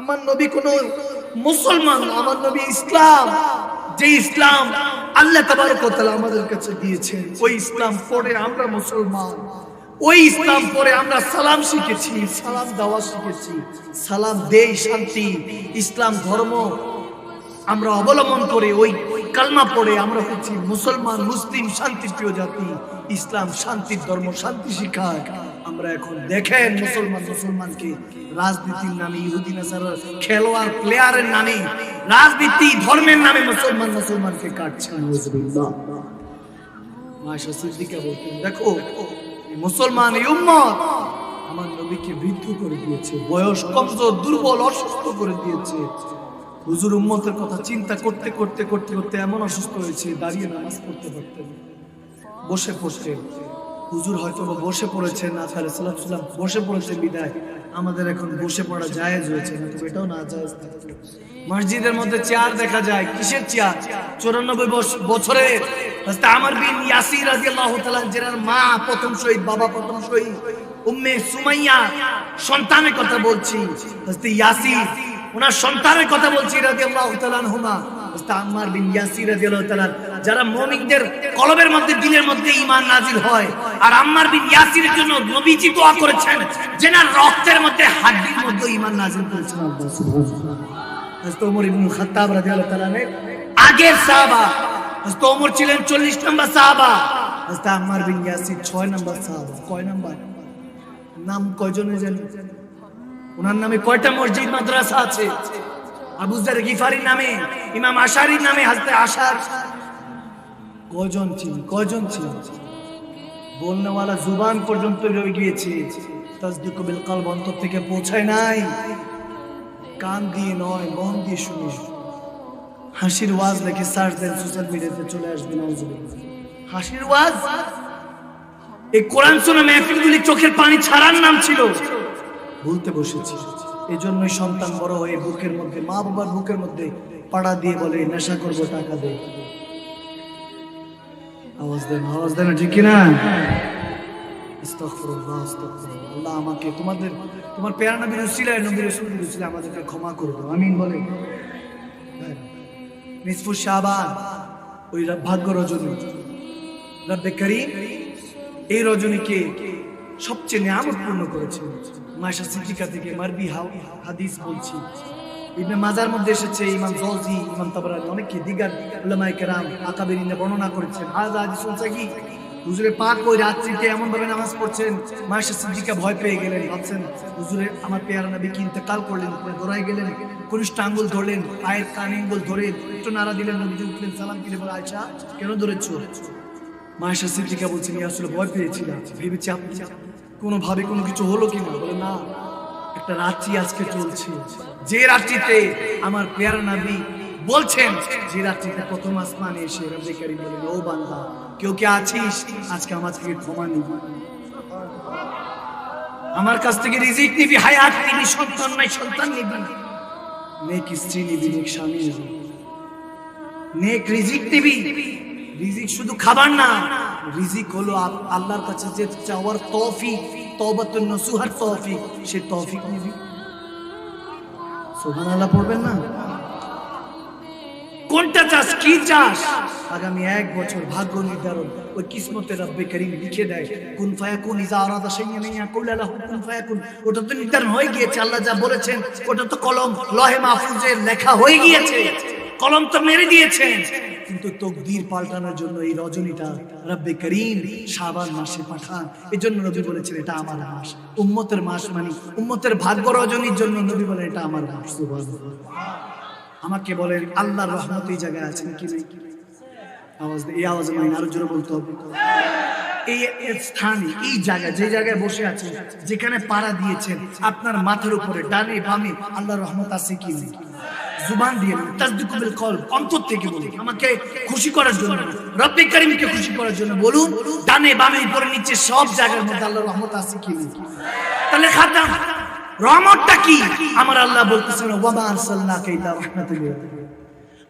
আমার নবী কোন মুসলমান, আমার নবী ইসলাম। যে ইসলাম আল্লাহ আমাদের কাছে দিয়েছেন, ওই ইসলাম পরে আমরা মুসলমান। ওই ইসলাম পড়ে আমরা সালাম শিখেছি, সালাম দেওয়া শিখেছি, সালাম দেই শান্তি, ইসলাম ধর্ম আমরা অবলম্বন করে ওই কালমা পড়ে আমরা হচ্ছি মুসলমান, মুসলিম, শান্তিপ্রিয় জাতি। ইসলাম শান্তির ধর্ম, শান্তি শিখায়। আমরা এখন দেখেন মুসলমান মুসলমানকে রাজনীতির নামে ইহুদি, নাসারার খেলোয়াড় প্লেয়ারের নামে, রাজনীতি, ধর্মের নামে মুসলমান, মুসলমানকে কাটছে নজরুল্লাহ। মায়েশা সিদ্দিকা বলতেন, দেখো মুসলমান উম্মত আমার নবীকে বৃদ্ধ করে দিয়েছে, বয়স কমজোর দুর্বল, অসুস্থ করে দিয়েছে। হুজুর উম্মতের কথা চিন্তা করতে করতে করতে করতে এমন অসুস্থ হয়েছে, দাঁড়িয়ে নামাজ পড়তে পারতেন বসে পড়তেন। হুজুর হয়তো বসে পড়েছেন তাহলে সাল্লাম বসে পড়েছেন বিদায়। আমাদের এখন বসে পড়া জায়েজ হয়েছে এটাও না জায়েজ মসজিদের মধ্যে চেয়ার দেখা যায়, কিসের চেয়ার? চুরানব্বই হযরত আমর বিন ইয়াসির রাদিয়াল্লাহু তাআলা যার মা প্রথম শহীদ, বাবা প্রথম শহীদ, উম্মে সুমাইয়া সন্তানের কথা বলছি। ইয়াসির, ওনার সন্তানের কথা বলছি রাদিয়াল্লাহু তাআলা হযরত আম্মার বিন ইয়াসির রাদিয়াল্লাহু তাআলা, যারা মুমিনদের কলবের মধ্যে, দিলের মধ্যে ঈমান নাজিল হয়। আর আম্মার বিন ইয়াসিরের জন্য নবীজি দোয়া করেছেন, যেনার রক্তের মধ্যে, হাড্ডির মধ্যে ঈমান নাজিল করেছেন আল্লাহ সুবহানাহু ওমর ইবনে খাত্তাব রাদিয়াল্লাহু তাআলা আগের সাহাবা, হযরত ওমর ছিলেন 40 নম্বর সাহাবা। হযরত আম্মার বিন ইয়াসির 6 নম্বর সাহাবা। কয় নম্বর? নাম কয়জনের জানি? ওনার নামে কয়টা মসজিদ, মাদ্রাসা আছে? আবু জার গিফারির নামে, ইমাম আশারির নামে হাজতে আশার। কয়জন ছিল? কয়জন ছিল? বলনেওয়ালা জুবান পর্যন্ত রয়ে গিয়েছে। অন্তর থেকে পৌঁছায় নাই। কান দিয়ে নয়, মন দিয়ে হাসির ওয়াজ দেখে সার্চ দেন সোশ্যাল মিডিয়াতে চলে আসবে হাসির ওয়াজ? এই কোরআন শোনা মেহফিলগুলি চোখের পানি ছাড়ার নাম ছিল। বলতে বসেছি। এই জন্যই সন্তান বড় হয়ে বুকের মধ্যে, মা বাবার বুকের মধ্যে পাড়া দিয়ে বলে, নেশা করব, টাকা দে। আওয়াজ দেন আওয়াজ দেন, ঠিক কিনা। আল্লাহ আমাকে, তোমাদের, তোমার পেয়ারা নবীর উসিলায় নবীর উসিলায় আমাদেরকে ক্ষমা করব আমিন বলে। নিসফু শাবান, ওই ভাগ্য রজনী। রব্বে করিম, এই রজনীকে সবচেয়ে নিয়ামত পূর্ণ করেছে মায়েশা সিদ্দিকা থেকে মারবি হাদিস বলছি। ইবনে মাজার মধ্যে এসেছে ইমাম জলজি ইমাম অনেকে দিগার কেরাম বর্ণনা করেছেন। হাজা হাদিসুন সাহি হুজুরে পাক ওই রাত্রিতে এমন ভাবে নামাজ পড়ছেন মায়েশা সিদ্দিকা ভয় পেয়ে গেলেন, ভাবছেন, হুজুরে, আমার পেয়ারা নবী কি ইন্তেকাল করলেন গেলেন, কনিষ্ঠ আঙ্গুল ধরলেন, পায়ের কান আঙ্গুল ধরে একটু নাড়া দিলেন, নবীজি উঠলেন, সালাম দিলে বলে, আয়সা, কেন ধরেছো? মায়েশা সিদ্দিকা বলছেন, "ইয়া আসলে ভয় পেয়েছিলাম, ভেবেছি আপনি কোনোভাবে কোনো কিছু হলো কিনা বলে, না, একটা রাত্রি আজকে চলছে। যে রাত্রিতে আমার পেয়ারা নাবি বলছেন, যে রাত্রিতে প্রথম আসমানে এসে রব্বে কারিম বলেন ও বান্দা, কেউ কে আছিস? আজকে আমার থেকে ক্ষমা নিবি। আমার কাছ থেকে রিজিক নিবি, হায়াত নিবি, সন্তান নাই সন্তান নিবি। নেক স্ত্রী নিবি, নেক স্বামী নিবি। নেক রিজিক নিবি? রিজিক শুধু খাবার না, রিজিক হলো আল- আল্লাহর কাছে যে চাওয়ার তৌফিক। নসুহার তৌফিক। সে তৌফিক নিবি। সুবহানাল্লাহ পড়বেন না? কোনটা চাস? কি চাস? আগামী এক বছর ভাগ্য নির্ধারণ। ওই কিসমতের রব্বে করিম লিখে দেয়, কুন ফায়াকুন ইজা আরাদা ইয়াকুল লাহু, কুন ফায়াকুন? ওটা তো নির্ধারণ হয়ে গিয়েছে, আল্লাহ যা বলেছেন, ওটা তো কলম, লহে মাহফুজে লেখা হয়ে গিয়েছে। কলম তো মেরে দিয়েছেন কিন্তু তকদির পাল্টানোর জন্য এই রজনীটা রব্বে করিম শাবান মাসে পাঠান। এই জন্য নবী বলেছেন, এটা আমার মাস। উম্মতের মাস মানে উম্মতের ভাগ্য রজনীর জন্য নবী বলেন, এটা আমার মাস। আমাকে বলেন, আল্লাহর রহমত এই জায়গায় আছে কি নেই? আওয়াজ এই আওয়াজে মানে আরও জোরে বলতে হবে। এই স্থানে, এই জায়গায়, যে জায়গায় বসে আছেন যেখানে পাড়া দিয়েছেন, আপনার মাথার উপরে, ডানে বামে, আল্লাহর রহমত আছে কি নেই? জুবান দিয়ে বলুন, তাসদিকু বিল কলব, অন্তর থেকে বলুন আমাকে খুশি করার জন্য রব্বে কারিমকে খুশি করার জন্য বলুন ডানে বামে উপরে নিচে সব জায়গার মধ্যে আল্লাহর রহমত আছে কি নেই? তাহলে খাতাম রহমতটা কি? আমার আল্লাহ বলতেছেন ওয়ামা আরসালনাকা ইল্লা রাহমাতাল লিল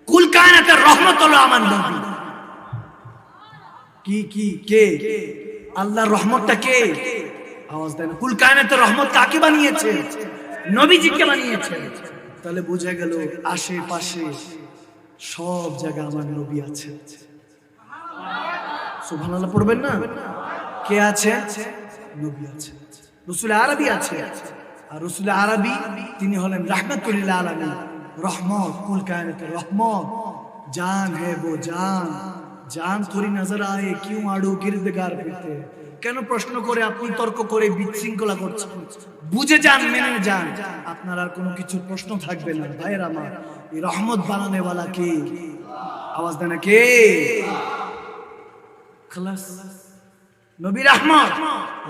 কুল কায়নাতের রহমত হলো আমার নবী। কি কি কে? আল্লাহর রহমতটা কে? আওয়াজ দেন কুল কায়নাতের রহমত কাকে বানিয়েছে? নবীজিকে বানিয়েছে। তাহলে বোঝা গেল আশেপাশে সব জায়গা আমার নবী আছে। সুবহানাল্লাহ পড়বেন না? কে আছে? নবী আছে। রসুল আরবি আছে। আর রসুল আরবি তিনি হলেন রাহমাতুল্লাহ আলামিন। রহমত, কুল কায়নাতের রহমত। জান হে वो জান। জান থোড়ি নজর আয়ে, কিউ আড়ু ফিরতে हैं? কেন প্রশ্ন করে আপনি তর্ক করে বিশৃঙ্খলা করছেন? বুঝে যান, মেনে যান। আপনার আর কোনো কিছু প্রশ্ন থাকবে না। ভাইয়ের আমার, এই রহমত বানানে ওয়ালা কে? আওয়াজ দেনা কে? খালাস। নবীর আহমদ।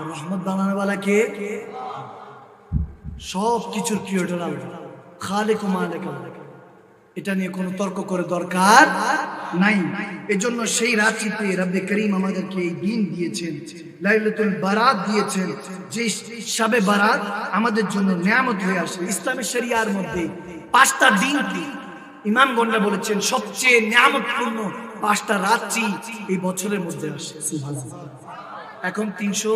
রহমত বানানোওয়ালা কে? সব কিছুর ক্রিয়েটর আল্লাহ খালেক মালেক। এটা নিয়ে কোনো তর্ক করে দরকার নাই। এজন্য সেই রাত্রিতে রব্বে করিম আমাদেরকে এই দিন দিয়েছেন, লাইলাতুল বারাত দিয়েছেন, যে শাবে বারাত আমাদের জন্য নিয়ামত হয়ে আসে। ইসলামের শরিয়ার মধ্যে পাঁচটা দিন ইমামগণরা বলেছেন, সবচেয়ে নিয়ামতপূর্ণ পাঁচটা রাত্রি এই বছরের মধ্যে আসে। এখন তিনশো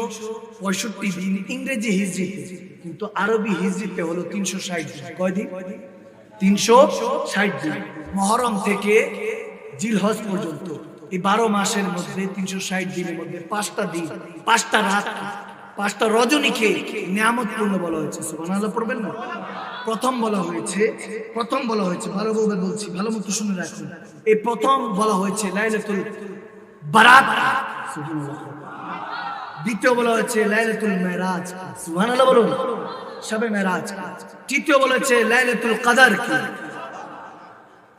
পঁয়ষট্টি দিন ইংরেজি হিজড়িতে কিন্তু আরবি হিজড়িতে হলো তিনশো ষাট দিন। কয়দিন? তিনশো ষাট দিন। মহরম থেকে জিলহজ পর্যন্ত। এই বারো মাসের মধ্যে, তিনশো ষাট দিনের মধ্যে, পাঁচটা দিন, পাঁচটা রাত, পাঁচটা রজনীকে নিয়ামতপূর্ণ বলা হয়েছে। সুবহানাল্লাহ, পড়বেন না? প্রথম বলা হয়েছে, প্রথম বলা হয়েছে, ভালো ভালোভাবে বলছি, ভালো মতো শুনে রাখুন। এই প্রথম বলা হয়েছে লাইলাতুল বারাত দ্বিতীয় বলা হয়েছে লাইলাতুল মেরাজ। সুবহানাল্লাহ বলুন। সবে মেরাজ। তৃতীয় বলা হয়েছে লাইলাতুল কাদার কি?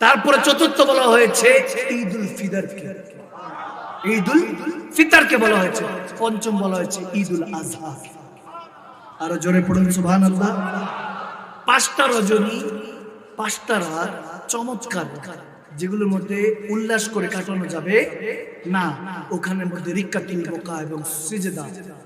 তারপরে চতুর্থ বলা হয়েছে ঈদুল ফিদর কি ঈদুল ফিতরকে বলা হয়েছে। পঞ্চম বলা হয়েছে ঈদুল আজহা। আরও জোরে পড়ুন, সুবহানাল্লাহ। পাঁচটা রজনী, পাঁচটা রাত চমৎকার। যেগুলোর মধ্যে উল্লাস করে কাটানো যাবে। না, ওখানের মধ্যে রিক্কাতুল বোকা এবং সিজদা।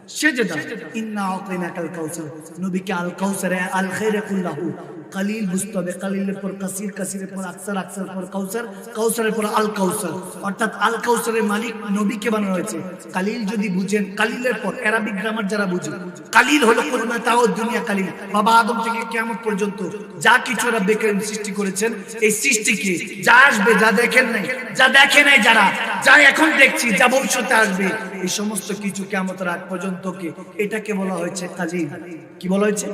সেজদা। ইন্না আতাইনাকাল কাউসার। নবীকে আল কাউসারে আল খাইরে কুল্লাহু। কালিল বুঝতে হবে, কালিলের পর কাসির, কাসিরের পর আকসার আকসার পর কাউসার, কাউসারের পর আল কাউসার অর্থাৎ আল কাউসারের মালিক নবীকে বানানো হয়েছে। কালিল যদি বুঝেন, কালিলের পর, অ্যারাবিক গ্রামার যারা বুঝে, কালিল হলো করুণা তাও দুনিয়া কালিল। বাবা আদম থেকে কেমন পর্যন্ত যা কিছু ওরা বেকার সৃষ্টি করেছেন, এই সৃষ্টিকে যা আসবে, যা দেখেন নাই, যা দেখে নাই যারা, যা এখন দেখছি, যা ভবিষ্যতে আসবে, এই সমস্ত কিছু কেমতের আগ পর্যন্ত কে? এটাকে বলা হয়েছে কালিল। কি বলা হয়েছে?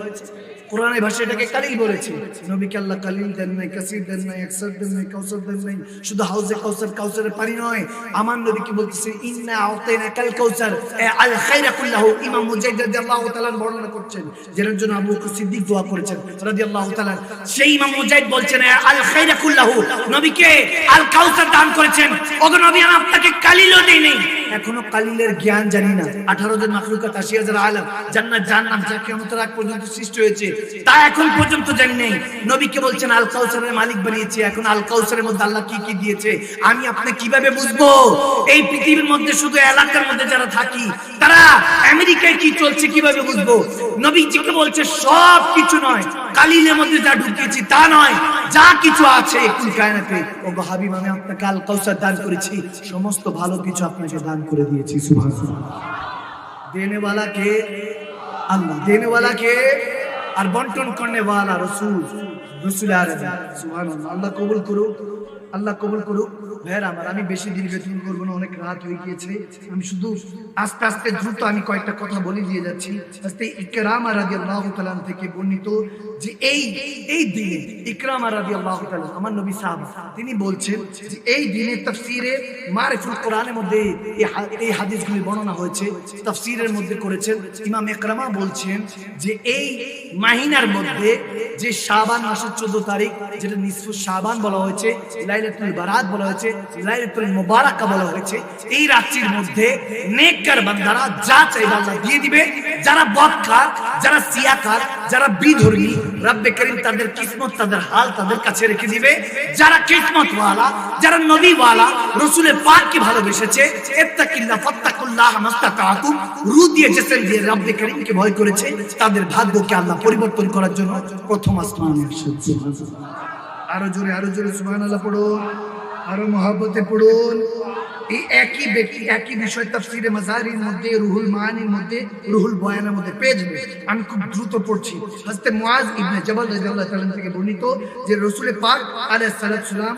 কোরআনের ভাষায় এটাকে কালিল বলেছে। নবীকে আল্লাহ কালিল দেন নাই কাসির দেন নাই একসার দেন নাই কাউসার দেন নাই শুধু হাউজে কাউসার কাউসারের পানি নয়। আমার নবীকে বলতেছে? ইন্না আতাইনা কাল কাউসার এ আল খাইরা কুল্লাহু ইমাম মুজাহিদ রাদিয়াল্লাহু তাআলা বর্ণনা করছেন। যার জন্য আবু বকর সিদ্দিক দোয়া করেছেন রাদিয়াল্লাহু তাআলা সেই ইমাম মুজাহিদ বলছেন আল খাইরা কুল্লাহু নবীকে আল কাউসার দান করেছেন। ওগো নবী আমি আপনাকে কালিলও দেই নাই এখনও কালিলের জ্ঞান জানি না। আঠারো জন মাখলুকাত, আশি হাজার আলম, জান্নাত জান্নাত যা কেমতের আগ পর্যন্ত সৃষ্টি হয়েছে, তা এখন পর্যন্ত জানি নেই। নবীকে বলছেন আল কাউসারের মালিক বানিয়েছে, এখন আল কাউসারের মধ্যে আল্লাহ কি কি দিয়েছে, আমি আপনি কীভাবে বুঝব? এই পৃথিবীর মধ্যে শুধু এলাকার মধ্যে যারা থাকি, তারা আমেরিকায় কি চলছে কীভাবে বুঝব? নবীজিকে বলছে, সব কিছু নয়, কালিলের মধ্যে যা ঢুকিয়েছি তা নয়, যা কিছু আছে কুল কায়নাতে। ও হাবিব, আমি আপনাকে আল কাউসার দান করেছি, সমস্ত ভালো কিছু আপনাকে দান দান করে দিয়েছি সুভাষ দেনেওয়ালা আল্লাহ দেনেওয়ালা আর বন্টন করনেওয়ালা রসুল রসুল আর সুবহানাল্লাহ। আল্লাহ কবুল করুক। আল্লাহ কবুল করুক। ভাইয়ের আমার, আমি বেশি দীর্ঘায়িত করব না, অনেক রাত হয়ে গিয়েছে। আমি শুধু আস্তে আস্তে দ্রুত আমি কয়েকটা কথা বলে দিয়ে যাচ্ছি। আস্তে ইকরাম রাদি আল্লাহ তালান থেকে বর্ণিত যে এই এই দিনে, ইকরাম রাদি আল্লাহ তালান আমার নবী সাহাব, তিনি বলছেন যে এই দিনে তাফসিরে মারিফুল কোরআনের মধ্যে এই হাদিসগুলি বর্ণনা হয়েছে। তাফসিরের মধ্যে করেছেন ইমাম একরামা বলছেন যে এই মাহিনার মধ্যে যে শাবান মাসের চোদ্দ তারিখ, যেটা নিসফ শাবান বলা হয়েছে লাইলাতুল বারাত বলা হয়েছে, লাইলাতুল মুবারাকা বলা হয়েছে। এই রাত্রির মধ্যে নেককার বান্দারা যা চাইবে আল্লাহ দিয়ে দিবে। যারা বদকার, যারা সিয়াকার, যারা বিধর্মী, রব্বে করিম তাদের কিসমত, তাদের হাল তাদের কাছে রেখে দিবে। যারা কিসমত ওয়ালা যারা নবী ওয়ালা রসুলের পাককে ভালোবেসেছে ইত্তাকিল্লাহ ফাত্তাকুল্লাহ মাস্তাতাতুম রু দিয়ে জেসেন দিয়ে রব্বে করিমকে ভয় করেছে, তাদের ভাগ্যকে আল্লাহ পরিবর্তন করার জন্য প্রথম আসমানে এসেছে। আরও জোরে আরও জোরে, সুবহানাল্লাহ পড়ুন, আরও মহাব্বতে পড়ুন। এই একই ব্যক্তি, একই বিষয় তাফসিরে মাজারির মধ্যে, রুহুল মানির মধ্যে, রুহুল বয়ানের মধ্যে পেয়ে যাবে। আমি খুব দ্রুত পড়ছি। হযরত মুআজ ইবনে জাবাল রাদিয়াল্লাহু তাআলা থেকে বর্ণিত যে রাসূল পাক আলাইহিস সালাম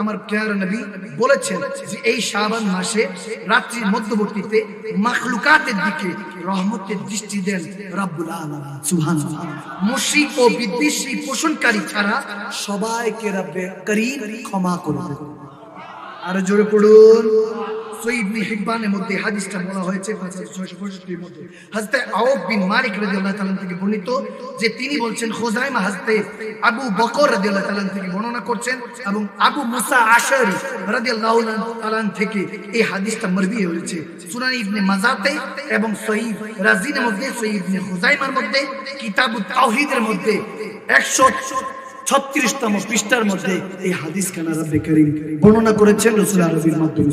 আমার প্রিয় নবী বলেছেন যে এই শাবান মাসে রাত্রির মধ্যবর্তীতে মাখলুকাতের দিকে রহমতের দৃষ্টি দেন রাব্বুল আলামিন সুহান মুশরিক ও বিদ্বেষী পোষণকারী ছাড়া সবাইকে রাব্বে করিম ক্ষমা করবে আরও জোরে পড়ুন। সঈদ বিন হিব্বানের মধ্যে হাদিসটা বলা হয়েছে 5665 এর মধ্যে। হযরত আউফ বিন মালিক রাদিয়াল্লাহু তাআলা থেকে বর্ণিত যে তিনি বলছেন খুজাইমা হযরত আবু বকর রাদিয়াল্লাহু তাআলা থেকে বর্ণনা করছেন এবং মধ্যে কিতাবুত তাওহীদের মধ্যে 100 ছত্রিশতম পৃষ্ঠার মধ্যে এই হাদিস বর্ণনা করেছেন রসুল আরবির মাধ্যমে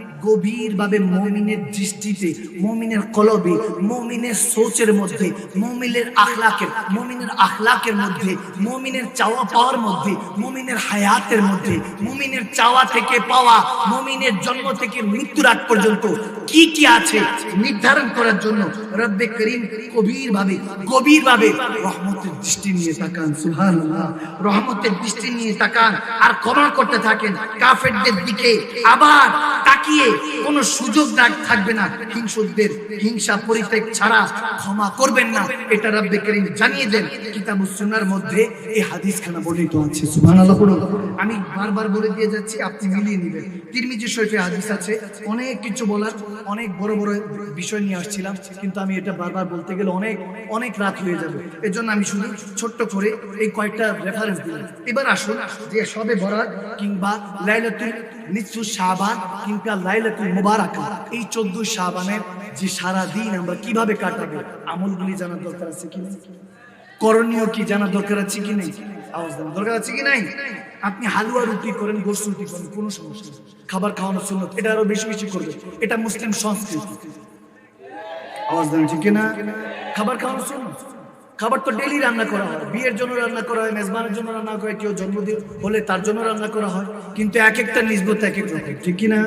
গভীরভাবে মমিনের দৃষ্টিতে, মমিনের কলবে, মমিনের সোচের মধ্যে, মমিনের আখলাকের মমিনের আখলাকের মধ্যে, মমিনের চাওয়া পাওয়ার মধ্যে, মমিনের হায়াতের মধ্যে, মমিনের চাওয়া থেকে পাওয়া, মমিনের জন্ম থেকে মৃত্যুর আগ পর্যন্ত কি কি আছে নির্ধারণ করার জন্য রব্বে করিম গভীরভাবে গভীরভাবে রহমতের দৃষ্টি নিয়ে তাকান, সুবহানাল্লাহ। রহমতের দৃষ্টি নিয়ে তাকান, আর ক্ষমা করতে থাকেন, কাফেরদের দিকে আবার তাকিয়ে কোন সুযোগ থাকবে না। হিংসুকদের হিংসা পরিত্যাগ ছাড়া ক্ষমা করবেন না। এটা করিম জানিয়ে দেন। মধ্যে এই বর্ণিত আছে। আমি বারবার বলে দিয়ে যাচ্ছি, আপনি মিলিয়ে নেবেন। তিরমিজি হাদিস আছে। অনেক কিছু বলার, অনেক বড় বড় বিষয় নিয়ে আসছিলাম, কিন্তু আমি এটা বারবার বলতে গেলে অনেক অনেক রাত হয়ে যাবে। এর জন্য আমি শুধু ছোট্ট করে এই কয়েকটা রেফারেন্স দিলাম। এবার আসুন যে সবে বরাত কিংবা লাইলাতুল নিসফু শাবান কিংবা লাইলাতুল এই 14 শাবানের যে সারা দিন আমরা কীভাবে কাটাবো, আমলগুলি জানার দরকার আছে কি করণীয় কি জানার দরকার আছে কি আওয়াজ দরকার আছে কি নাই? আপনি হালুয়া রুটি করেন গোস রুটি করেন, কোনো সমস্যা নেই। খাবার খাওয়ানো সুন্নত, এটা আরও বেশি বেশি করবে। এটা মুসলিম সংস্কৃতি। আওয়াজ দেন ঠিক না খাবার খাওয়ানো সুন্নত। খাবার তো ডেলি রান্না করা হয়। বিয়ের জন্য রান্না করা হয়, মেজবানের জন্য রান্না করা হয় কেউ জন্মদিন হলে তার জন্য রান্না করা হয়। কিন্তু এক একটা নিজবত এক এক রকম, ঠিক কি না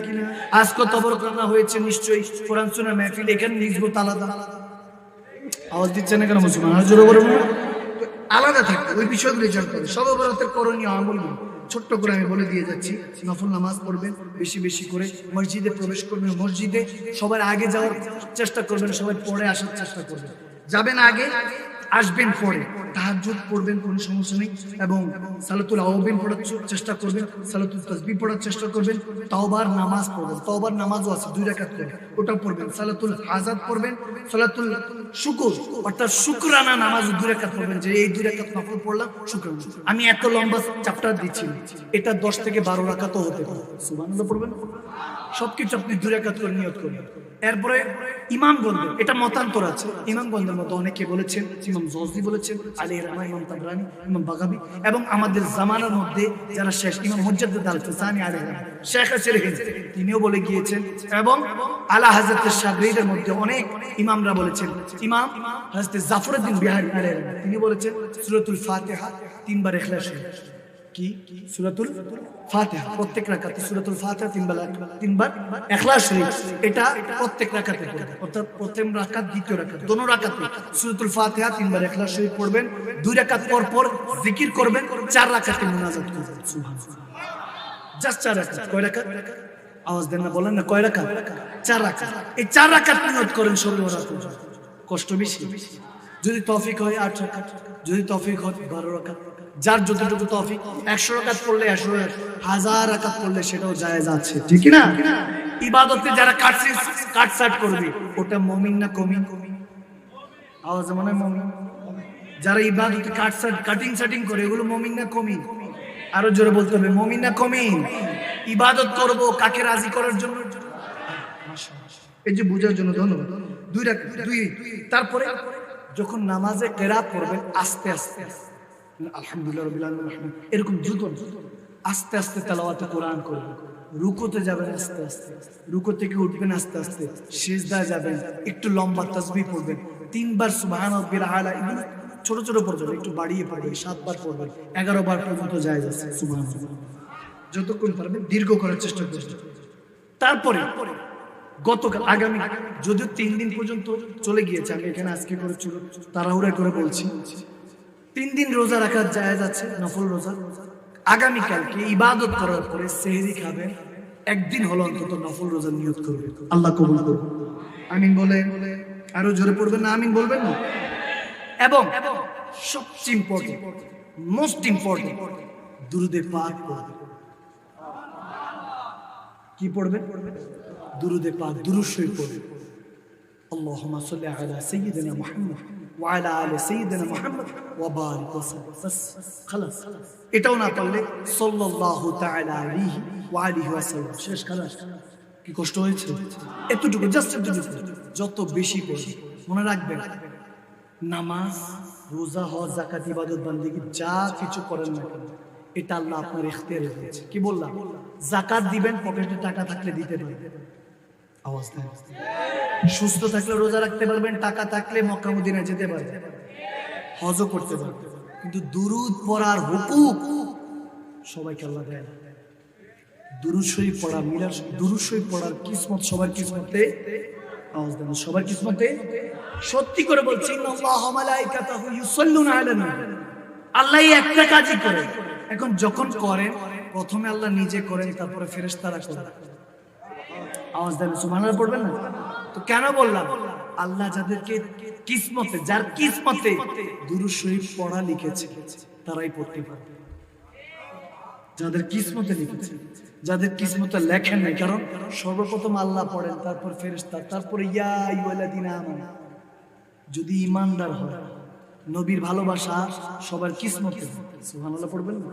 আজকে তবরক রান্না হয়েছে নিশ্চয়ই, কোরআন শোনা মেহফিল, এখানে নিজবত আলাদা। আওয়াজ দিচ্ছে না কেন মুসলমান? আর জোরে? আলাদা থাকতে ওই বিষয়গুলো বিচার করে সব বরাতের করণীয় আমলগুলো ছোট্ট করে আমি বলে দিয়ে যাচ্ছি। নফল নামাজ পড়বেন, বেশি বেশি করে। মসজিদে প্রবেশ করবেন, মসজিদে সবার আগে যাওয়ার চেষ্টা করবেন, সবাই পরে আসার চেষ্টা করবেন। যাবেন আগে আসবেন পরে। তাহাজ্জুদ পড়বেন, কোনো সমস্যা নেই। এবং সালাতুল আওয়াবিন পড়ার চেষ্টা করবেন, সালাতুল তাসবিহ পড়ার চেষ্টা করবেন, তাওবার নামাজ পড়বেন। তাওবার নামাজও আছে, দুই রাকাত করে ওটা পড়বেন। সালাতুল হাজাত পড়বেন, সালাতুল শুকুর, অর্থাৎ শুকরানা নামাজ দুই রাকাত পড়বেন, যে এই দুই রাকাত নফল পড়লাম, শুকরানা। আমি এত লম্বা চ্যাপ্টার দিচ্ছি, এটা 10 থেকে 12 রাকাতও হতে পারে। সুবহানাল্লাহ পড়বেন। সবকিছু আপনি দুই রাকাত করে নিয়ত করবেন। এরপরে ইমামগঞ্জ এটা মতান্তর আছে ইমামগঞ্জের মতো অনেকে বলেছেন, ইমাম বলেছেন, আলী রামা ইমাম তাবরানি, ইমাম বাগাবি এবং আমাদের জামানার মধ্যে যারা ইমাম আল আলী শেখ তিনিও বলে গিয়েছেন এবং আলা হাজরতের সাগরীদের মধ্যে অনেক ইমামরা বলেছেন, ইমাম হাজরত জাফরউদ্দিন বিহারি আলী তিনি বলেছেন সূরাতুল ফাতিহা তিনবার শরীফ। কি? সূরাতুল ফাতিহা, প্রত্যেক রাকাতে সূরাতুল ফাতিহা তিনবার তিনবার ইখলাস শরীফ, এটা প্রত্যেক রাকাতে অর্থাৎ প্রথম রাকাত, দ্বিতীয় রাকাত, দোনো রাকাতে সূরাতুল ফাতিহা তিনবার ইখলাস শরীফ পড়বেন। দুই রাকাত পর পর জিকির করবেন, চার রাকাতে মুনাজাত করবেন। সুবহানাল্লাহ। জাস্ট চার রাকাত, কয় রাকাত? আওয়াজ দেন না, বলেন না, কয় রাকাত? চার রাকাত। এই চার রাকাত নিয়ত করেন সবে রাত কষ্ট বেশি। যদি তৌফিক হয় আট রাকাত, যদি তৌফিক হয় বারো রাকাত। যার যতটুকু তৌফিক, একশো রাকাত পড়লে একশো, হাজার রাকাত পড়লে সেটাও জায়েজ আছে, ঠিক না ইবাদতে যারা কাটছে কাটসাট করবে ওটা মমিন না কমিন? আওয়াজ মানে মমিন? যারা ইবাদতে কাটসাট কাটিং সাটিং করে, এগুলো মমিন না কমিন? আরও জোরে বলতে হবে, মমিন না কমিন? ইবাদত করব কাকে রাজি করার জন্য? এই যে বুঝার জন্য ধন্যবাদ। দুই দুই তারপরে যখন নামাজে কেরাত পড়বেন আস্তে আস্তে। আলহামদুলিল্লাহ এরকম দ্রুত। আস্তে আস্তে তেলাওয়াতে কোরআন করবেন রুকোতে যাবেন আস্তে আস্তে। রুকো থেকে উঠবেন আস্তে আস্তে। সেজদা যাবেন, একটু লম্বা তসবি পড়বেন। তিনবার সুবহান এগুলো ছোট ছোট পড়বেন, একটু বাড়িয়ে পড়বেন, সাতবার পড়বেন এগারো বার পর্যন্ত যায় যাচ্ছে সুবহান যতক্ষণ পারবেন দীর্ঘ করার চেষ্টা করবেন। তারপরে গতকাল, আগামী, যদিও তিন দিন পর্যন্ত চলে গিয়েছে, আমি এখানে আজকে করে চলো তাড়াহুড়া করে বলছি। তিন দিন রোজা রাখার যায় যাচ্ছে নফল রোজা। আগামীকালকে ইবাদত করার পরে সেহেরি খাবেন একদিন হলো অন্তত নফল রোজা নিয়োগ করবে। আল্লাহ কবুল করবে আমিন বলে আরও জোরে পড়বেন না, আমিন বলবেন না? এবং সবচেয়ে ইম্পর্টেন্ট মোস্ট ইম্পর্টেন্ট দুরুদে পাক পড়বে। কি পড়বে? দুরুদে পাক দুরুশই পড়বে। আল্লাহ সাল্লাহ আলা সাইয়্যিদিনা وعلى آل سيدنا محمد وبارك وسلم بس خلاص এটাও না পারলে সাল্লাল্লাহু তাআলা আলাইহি ওয়া আলিহি ওয়াসাল্লাম শেষ খালাস কি কষ্ট হয়েছে এতটুকু জাস্ট এতটুকু যত বেশি পড়বে মনে রাখবেন নামাজ রোজা হজ জাকাত ইবাদত বান্দিগি যা কিছু করেন না কেন এটা আল্লাহ আপনার ইখতিয়ারে দিয়েছে কি বললাম জাকাত দিবেন পকেটে টাকা থাকলে দিতে পারবেন আওয়াজ দেন। সুস্থ থাকলে রোজা রাখতে পারবেন, টাকা থাকলে মক্কা মদিনায় যেতে পারবেন। হজও করতে পারবেন। কিন্তু দুরুদ পড়ার হুকুক সবাইকে আল্লাহ দেয় শরীফ পড়া দুরুদ শরীফ পড়ার কিসমত, সবার কিসমতে আওয়াজ দেন। সবার কিসমতে? সত্যি করে বলছি আল্লাহ একটা কাজই করে এখন যখন করেন, প্রথমে আল্লাহ নিজে করেন, তারপরে ফেরেশতারা করেন। আওয়াজ দেন, সুবহানাল্লাহ পড়বেন না? তো কেন বললাম? আল্লাহ যাদেরকে কিসমতে, যার কিসমতে দুরুদ শরীফ পড়া লিখেছে, তারাই পড়তে পারবে। যাদের কিসমতে লিখেছে, যাদের কিসমতে লেখেন নাই, কারণ সর্বপ্রথম আল্লাহ পড়েন, তারপর ফেরেশতা, তারপর ইয়া যদি ইমানদার হয়, নবীর ভালোবাসা সবার কিসমতে সুবহানাল্লাহ পড়বেন না?